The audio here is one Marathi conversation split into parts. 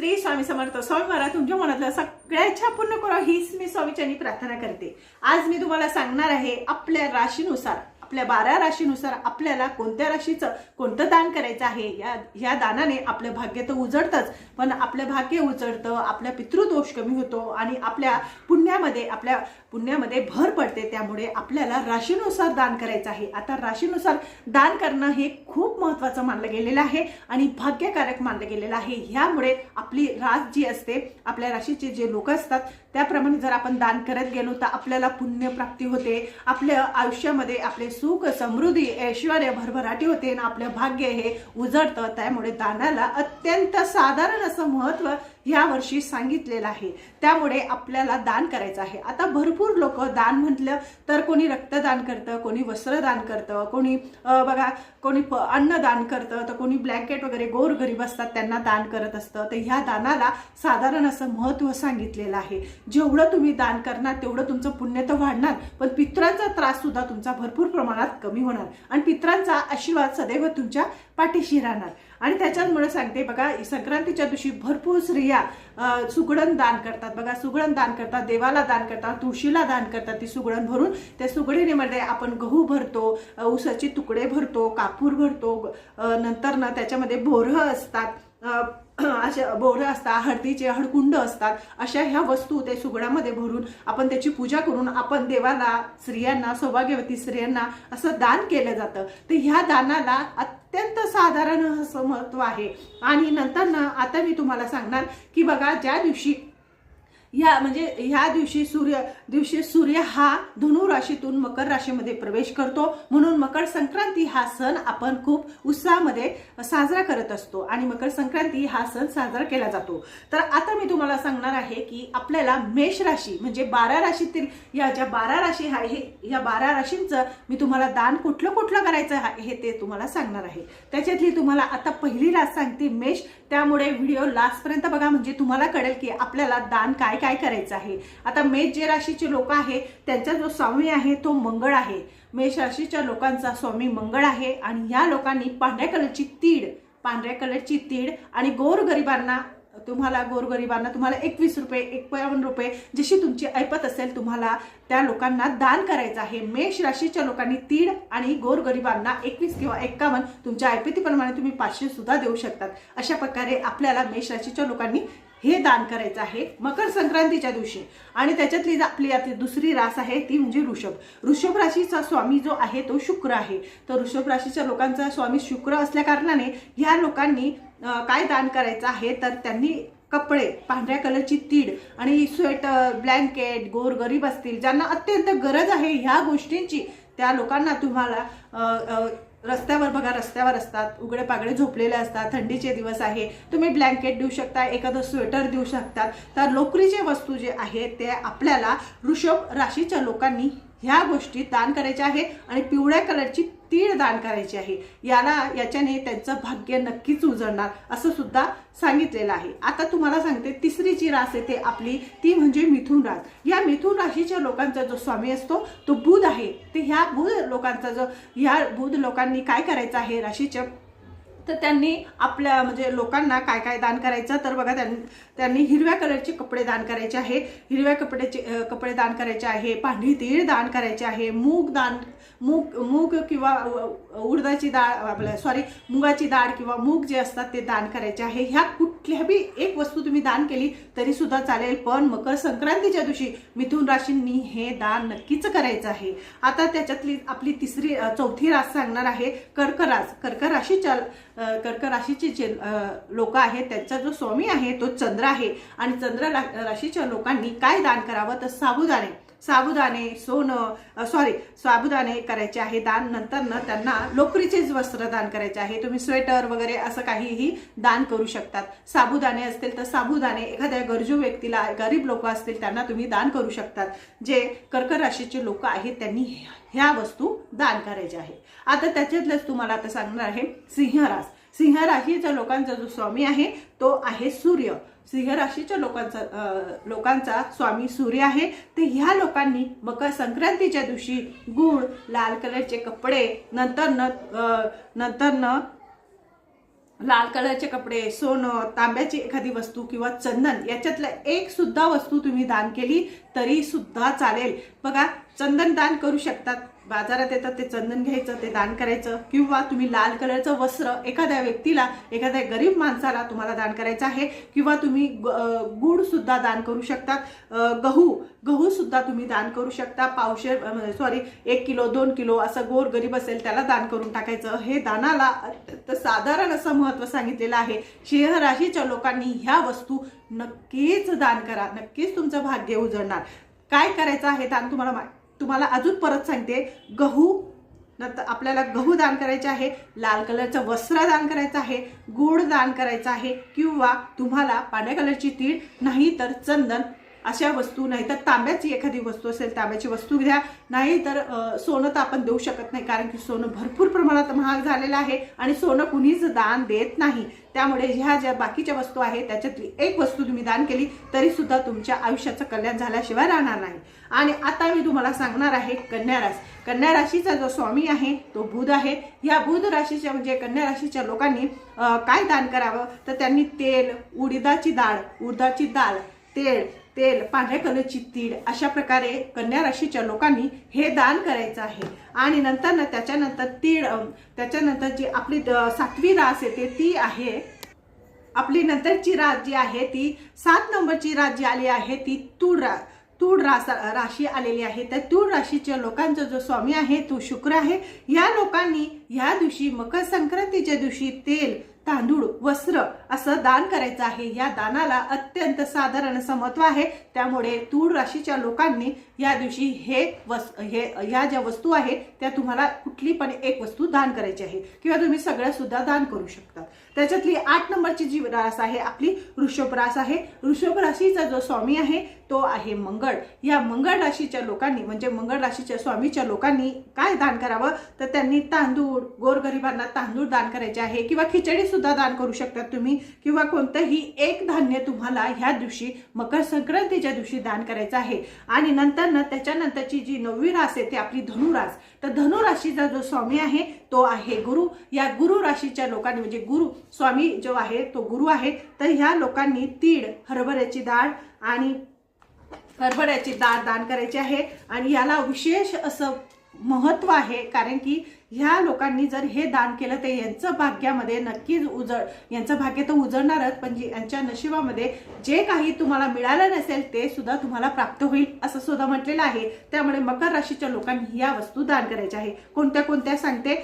श्री स्वामी समर्थ स्वामी महाराज तुमच्या मनातल्या सगळ्या इच्छा पूर्ण करा हीच मी स्वामीच्यांनी प्रार्थना करते. आज मी तुम्हाला सांगणार आहे आपल्या राशीनुसार. आपल्या बारा राशीनुसार आपल्याला कोणत्या राशीचं कोणतं दान करायचं आहे? या ह्या दानाने आपलं भाग्य तर उजळतंच पण आपलं भाग्य उजळतं आपल्या पितृदोष कमी होतो आणि आपल्या पुण्यामध्ये आपल्या पुण्यामध्ये भर पडते. त्यामुळे आपल्याला राशीनुसार दान करायचं आहे. आता राशीनुसार दान करणं हे खूप महत्त्वाचं मानलं गेलेलं आहे आणि भाग्यकारक मानलं गेलेलं आहे. ह्यामुळे आपली रास जी असते आपल्या राशीचे जे लोक असतात त्याप्रमाणे जर आपण दान करत गेलो तर आपल्याला पुण्यप्राप्ती होते. आपल्या आयुष्यामध्ये आपले सुख समृद्धी ऐश्वर भरभराटी होते आणि आपलं भाग्य हे उजळतं त्यामुळे दानाला अत्यंत साधारण असं महत्त्व ह्या वर्षी सांगितलेलं आहे. त्यामुळे आपल्याला दान करायचं आहे. आता भरपूर लोक दान म्हटलं तर कोणी रक्तदान करतं कोणी वस्त्रदान करतं कोणी बघा कोणी प- अन्नदान करतं तर कोणी ब्लँकेट वगैरे गोरगरीब असतात त्यांना दान करत असतं. तर ह्या दानाला साधारण असं महत्त्व सांगितलेलं आहे. जेवढं तुम्ही दान करणार तेवढं तुमचं पुण्य तर वाढणार पण पित्रांचा त्रास सुद्धा तुमचा भरपूर प्रमाणात कमी होणार. आणि पित्रांचा आशीर्वाद सदैव तुमच्या पाठीशी राहणार. आणि त्याच्यामुळे सांगते बघा संक्रांतीच्या दिवशी भरपूर स्त्रिया सुगडण दान करतात. बघा सुगडण दान करतात देवाला दान करतात तुळशीला दान करतात ती सुगडण भरून. त्या सुगडीनेमध्ये आपण गहू भरतो ऊसाचे तुकडे भरतो कापूर भरतो नंतर ना त्याच्यामध्ये बोरं असतात. अशा बोरं असतात हळदीचे हळकुंड असतात अशा ह्या वस्तू ते सुगडामध्ये भरून आपण त्याची पूजा करून आपण देवाला स्त्रियांना सौभाग्यवती स्त्रियांना असं दान केलं जातं. तर ह्या दानाला अत्यंत साधारण असं महत्त्व आहे. आणि नंतर ना आता मी तुम्हाला सांगणार की बघा ज्या दिवशी ह्या म्हणजे ह्या दिवशी सूर्य दिवशी सूर्य हा धनु राशीतून मकर राशीमध्ये प्रवेश करतो. म्हणून मकर संक्रांती हा सण आपण खूप उत्साहामध्ये साजरा करत असतो आणि मकर संक्रांती हा सण साजरा केला जातो. तर आता मी तुम्हाला सांगणार आहे की आपल्याला मेष राशी म्हणजे बारा राशीतील या ज्या बारा राशी आहे या बारा राशींचं मी तुम्हाला दान कुठलं कुठलं करायचं आहे हे ते तुम्हाला सांगणार आहे. त्याच्यातली तुम्हाला आता पहिली रास सांगते मेष. त्यामुळे व्हिडिओ लास्टपर्यंत बघा म्हणजे तुम्हाला कळेल की आपल्याला दान काय काय करायचं आहे? आता मेष जे राशीचे लोक आहे त्यांचा जो स्वामी आहे तो मंगळ आहे. मेष राशीच्या लोकांचा स्वामी मंगळ आहे आणि या लोकांनी पांढऱ्या कलरची तीड पांढऱ्या कलरची तीड आणि गोरगरिबांना तुम्हाला गोरगरिबांना तुम्हाला एकवीस रुपये एकावन्न रुपये जशी तुमची ऐपत असेल तुम्हाला त्या लोकांना दान करायचं आहे. मेष राशीच्या लोकांनी तीड आणि गोरगरिबांना एकवीस किंवा एक्कावन्न तुमच्या ऐपतीप्रमाणे तुम्ही पाचशे सुद्धा देऊ शकतात. अशा प्रकारे आपल्याला मेष राशीच्या लोकांनी हे दान करायचं आहे मकर संक्रांतीच्या दिवशी. आणि त्याच्यातली आपली आपली आता दुसरी रास आहे ती म्हणजे ऋषभ. ऋषभ राशीचा स्वामी जो आहे तो शुक्र आहे. तर ऋषभ राशीच्या लोकांचा स्वामी शुक्र असल्या कारणाने ह्या लोकांनी काय दान करायचं आहे? तर त्यांनी कपडे पांढऱ्या कलरची तीड आणि स्वेटर ब्लँकेट गोर गरीब असतील ज्यांना अत्यंत गरज आहे ह्या गोष्टींची त्या लोकांना तुम्हाला रस्त्यावर बघा रस्त्यावर असतात उघडे पागडे झोपलेले असतात थंडीचे दिवस आहे. तुम्ही ब्लँकेट देऊ शकता एखादं स्वेटर देऊ शकतात तर लोकरीचे वस्तू जे आहेत ते आपल्याला वृषभ राशीच्या लोकांनी ह्या गोष्टी दान करायच्या आहे आणि पिवळ्या कलरची तीळ दान करायची आहे. याला याच्याने त्यांचं भाग्य नक्कीच उजळणार असं सुद्धा सांगितलेलं आहे. आता तुम्हाला सांगते तिसरी जी रास येते आपली ती म्हणजे मिथुन रास. या मिथुन राशीच्या लोकांचा जो स्वामी असतो तो बुध आहे. ते ह्या बुध लोकांचा जो ह्या बुध लोकांनी काय करायचं आहे? राशीच्या तर त्यांनी आपल्या म्हणजे लोकांना काय काय दान करायचं तर बघा त्यांनी त्यांनी हिरव्या कलरचे कपडे दान करायचे आहे. हिरव्या कपड्याचे कपडे दान करायचे आहे. पांढरी तीळ दान करायचे आहे. मूग दान मूग मूग किंवा उडदाची डाळ आपल्या सॉरी मुगाची डाळ किंवा मूग जे असतात ते दान करायचे आहे. ह्या कुठल्याही एक वस्तू तुम्ही दान केली तरी सुद्धा चालेल. पण मकर संक्रांतीच्या दिवशी मिथुन राशींनी हे दान नक्कीच करायचं आहे. आता त्याच्यातली आपली तिसरी चौथी रास सांगणार आहे. कर्क रास कर्क राशीच्या कर्क राशीचे जे लोक आहेत त्यांचा जो स्वामी आहे तो चंद्र आहे. आणि चंद्र राशीच्या लोकांनी काय दान करावं? तर साबुदाणे. साबुदाणे सोनं सॉरी साबुदाणे करायचे आहे दान नंतर ना त्यांना लोकरीचेच वस्त्र दान करायचे आहे. तुम्ही स्वेटर वगैरे असं काहीही दान करू शकतात. साबुदाणे असतील तर साबुदाणे एखाद्या गरजू व्यक्तीला गरीब लोक असतील त्यांना तुम्ही दान करू शकतात. जे कर्क राशीचे लोक आहेत त्यांनी ह्या वस्तू दान करायच्या आहे. आता त्याच्यातलंच तुम्हाला आता सांगणार आहे सिंहरास सिंह राशीच्या लोकांचा जो स्वामी आहे तो आहे सूर्य. सिंह राशीच्या लोकांचा लोकांचा स्वामी सूर्य आहे ते ह्या लोकांनी मकर संक्रांतीच्या दिवशी गुळ लाल कलरचे कपडे नंतर न नंतर न लाल कलरचे कपडे सोनं तांब्याची एखादी वस्तू किंवा चंदन याच्यातलं एक सुद्धा वस्तू तुम्ही दान केली तरी सुद्धा चालेल. बघा चंदन दान करू शकतात. बाजारात येतं ते चंदन घ्यायचं ते दान करायचं. किंवा तुम्ही लाल कलरचं वस्त्र एखाद्या व्यक्तीला एखाद्या गरीब माणसाला तुम्हाला दान करायचं आहे. किंवा तुम्ही गुडसुद्धा दान करू शकतात. गहू गहूसुद्धा तुम्ही दान करू शकता. पावशेर सॉरी म्हणजे एक किलो दोन किलो असं गोर गरीब असेल त्याला दान करून टाकायचं. हे दानाला साधारण असं महत्त्व सांगितलेलं आहे. शहराशीच्या लोकांनी ह्या वस्तू नक्कीच दान करा. नक्कीच तुमचं भाग्य उजळणार. काय करायचं आहे दान तुम्हाला मा- तुम्हाला अजून परत सांगते. गहू नंतर आपल्याला गहू दान करायचे आहे लाल कलरचं वस्त्र दान करायचं आहे गुड दान करायचं आहे किंवा तुम्हाला पांढऱ्या कलरची तीळ नाही तर चंदन अशा वस्तू नाही तर तांब्याची एखादी वस्तू असेल तांब्याची वस्तू घ्या. नाही तर सोनं तर आपण देऊ शकत नाही कारण की सोनं भरपूर प्रमाणात महाग झालेलं आहे आणि सोनं कुणीच दान देत नाही. त्यामुळे ह्या ज्या बाकीच्या वस्तू आहेत त्याच्यातली एक वस्तू तुम्ही दान केली तरी सुद्धा तुमच्या आयुष्याचं कल्याण झाल्याशिवाय राहणार नाही. आणि आता मी तुम्हाला सांगणार आहे कन्या राशी. कन्या राशीचा जो स्वामी आहे तो बुध आहे. या बुध राशीच्या म्हणजे कन्या राशीच्या लोकांनी काय दान करावं? तर त्यांनी तेल उडीदाची डाळ उडदाची डाळ तेल तेल पांढऱ्या कलरची तीळ अशा प्रकारे कन्या राशीच्या लोकांनी हे दान करायचं आहे. आणि नंतर ना त्याच्यानंतर तीळ त्याच्यानंतर जी आपली सातवी रास येते ती आहे. आपली नंतरची रास जी आहे ती सात नंबरची रास जी आली आहे ती तूळ रा तूळ रास राशी आलेली आहे. तर तूळ राशीच्या लोकांचा जो स्वामी आहे तो शुक्र आहे. या लोकांनी ह्या दिवशी मकर संक्रांतीच्या दिवशी तेल तांदूळ वस्त्र असं दान करायचं आहे. या दानाला अत्यंत साधारण असं महत्त्व आहे. त्यामुळे तूळ राशीच्या लोकांनी या दिवशी हे वस हे या ज्या वस्तू आहेत त्या तुम्हाला कुठली पण एक वस्तू दान करायची आहे. किंवा तुम्ही सगळ्या सुद्धा दान करू शकता. त्याच्यातली आठ नंबरची जी रास आहे आपली वृषभ रास आहे. वृषभ राशीचा जो स्वामी आहे तो आहे मंगळ. या मंगळ राशीच्या लोकांनी म्हणजे मंगळ राशीच्या स्वामीच्या लोकांनी काय दान करावं? तर त्यांनी तांदूळ गोरगरिबांना तांदूळ दान करायचे आहे. किंवा खिचडी सुद्धा दान करू शकतात तुम्ही. किंवा कोणतंही एक धान्य तुम्हाला ह्या दिवशी मकर संक्रांतीच्या दिवशी दान करायचं आहे. आणि नंतर ना त्याच्यानंतरची जी नववी रास आहे ती आपली धनुरास. तर धनुराशीचा जो स्वामी आहे तो आहे गुरु. या गुरु राशीच्या लोकांनी म्हणजे गुरु स्वामी जो आहे तो गुरु आहे. तर ह्या लोकांनी तीळ हरभऱ्याची डाळ आणि हरभऱ्याची डाळ दान करायची आहे. आणि याला विशेष असं महत्त्व आहे कारण की ह्या लोकांनी जर हे दान केलं तर यांचं भाग्यामध्ये नक्कीच उजळ यांचं भाग्य तर उजळणारच पण जे यांच्या नशिबामध्ये जे काही तुम्हाला मिळालं नसेल ते सुद्धा तुम्हाला प्राप्त होईल असं सुद्धा म्हटलेलं आहे. त्यामुळे मकर राशीच्या लोकांनी या वस्तू दान करायच्या आहे. कोणत्या कोणत्या सांगते?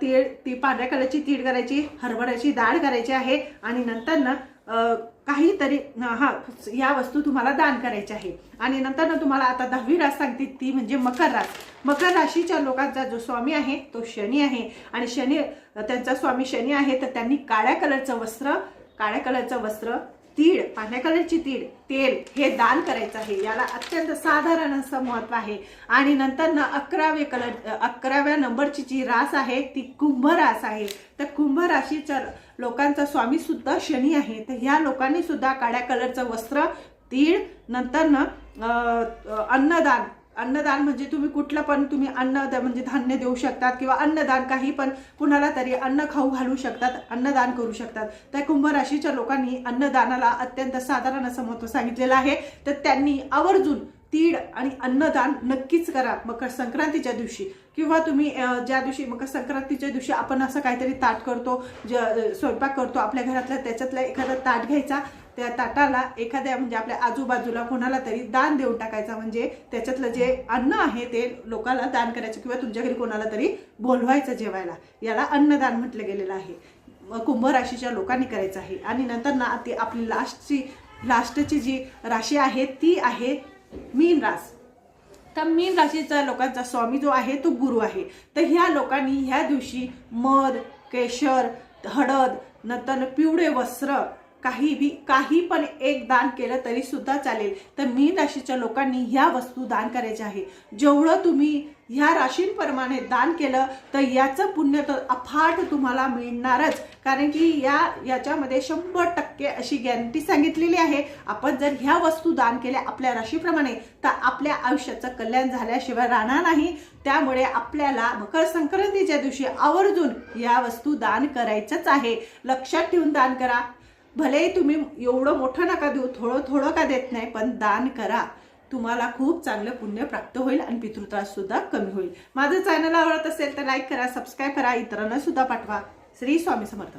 तीळ ती पांढऱ्या कलरची तीळ करायची हरभऱ्याची डाळ करायची आहे आणि नंतर ना काहीतरी हा या वस्तू तुम्हाला दान करायच्या आहे. आणि नंतर ना तुम्हाला आता दहावी रास सांगते ती म्हणजे मकर रास. मकर राशीच्या लोकांचा जो स्वामी आहे तो शनी आहे. आणि शनी त्यांचा स्वामी शनी आहे तर त्यांनी काळ्या कलरचं वस्त्र काळ्या कलरचं वस्त्र तीळ पांढऱ्या कलरची तीळ तेल हे दान करायचं आहे. याला अत्यंत साधारण असं महत्त्व आहे. आणि नंतर ना अकरावे कलर अकराव्या नंबरची जी रास आहे ती कुंभ रास आहे. तर कुंभ राशीच्या लोकांचा स्वामी सुद्धा शनी आहे. तर ह्या लोकांनी सुद्धा काळ्या कलरचं वस्त्र तीळ नंतर ना अन्नदान अन्नदान म्हणजे तुम्ही कुठलं पण तुम्ही अन्न द- म्हणजे धान्य देऊ शकतात किंवा अन्नदान काही पण कुणाला तरी अन्न खाऊ घालू शकतात अन्नदान करू शकतात. त्या कुंभ राशीच्या लोकांनी अन्नदानाला अत्यंत साधारण असं महत्त्व सांगितलेलं आहे. तर त्यांनी आवर्जून तीळ आणि अन्नदान नक्कीच करा मकर संक्रांतीच्या दिवशी. किंवा तुम्ही ज्या दिवशी मकर संक्रांतीच्या दिवशी आपण असं काहीतरी ताट करतो ज स्वयंपाक करतो आपल्या घरातल्या त्याच्यातला एखादा ताट घ्यायचा त्या ताटाला एखाद्या म्हणजे आपल्या आजूबाजूला कोणाला तरी दान देऊन टाकायचा म्हणजे त्याच्यातलं जे अन्न आहे ते लोकांना दान करायचं किंवा तुमच्या घरी कोणाला तरी बोलवायचं जेवायला. याला अन्नदान म्हटलं गेलेलं आहे. कुंभ राशीच्या लोकांनी करायचं आहे. आणि नंतर ना ती आपली लास्टची लास्टची जी राशी आहे ती आहे मीन रास. तर मीन राशीचा लोकांचा स्वामी जो आहे तो गुरु आहे. तर ह्या लोकांनी ह्या दिवशी मध केशर हळद नंतर पिवळे वस्त्र काही भी काही पण एक दान केलं तरी सुद्धा चालेल. तर मीन राशीच्या लोकांनी ह्या वस्तू दान करायच्या आहे. जेवढं तुम्ही ह्या राशींप्रमाणे दान केलं तर याचं पुण्य तर अफाट तुम्हाला मिळणारच. कारण की या याच्यामध्ये शंभर टक्के अशी गॅरंटी सांगितलेली आहे. आपण जर ह्या वस्तू दान केल्या आपल्या राशीप्रमाणे तर आपल्या आयुष्याचं कल्याण झाल्याशिवाय राहणार नाही. त्यामुळे आपल्याला मकर संक्रांतीच्या दिवशी आवर्जून या वस्तू दान करायचंच आहे. लक्षात ठेवून दान करा. भलेही तुम्ही एवढं मोठं नका देऊ थोडं थोडं का देत नाही पण दान करा. तुम्हाला खूप चांगलं पुण्य प्राप्त होईल आणि पितृत्राससुद्धा कमी होईल. माझं चॅनल आवडत असेल तर लाईक करा सबस्क्राईब करा इतरांना सुद्धा पाठवा. श्री स्वामी समर्थ.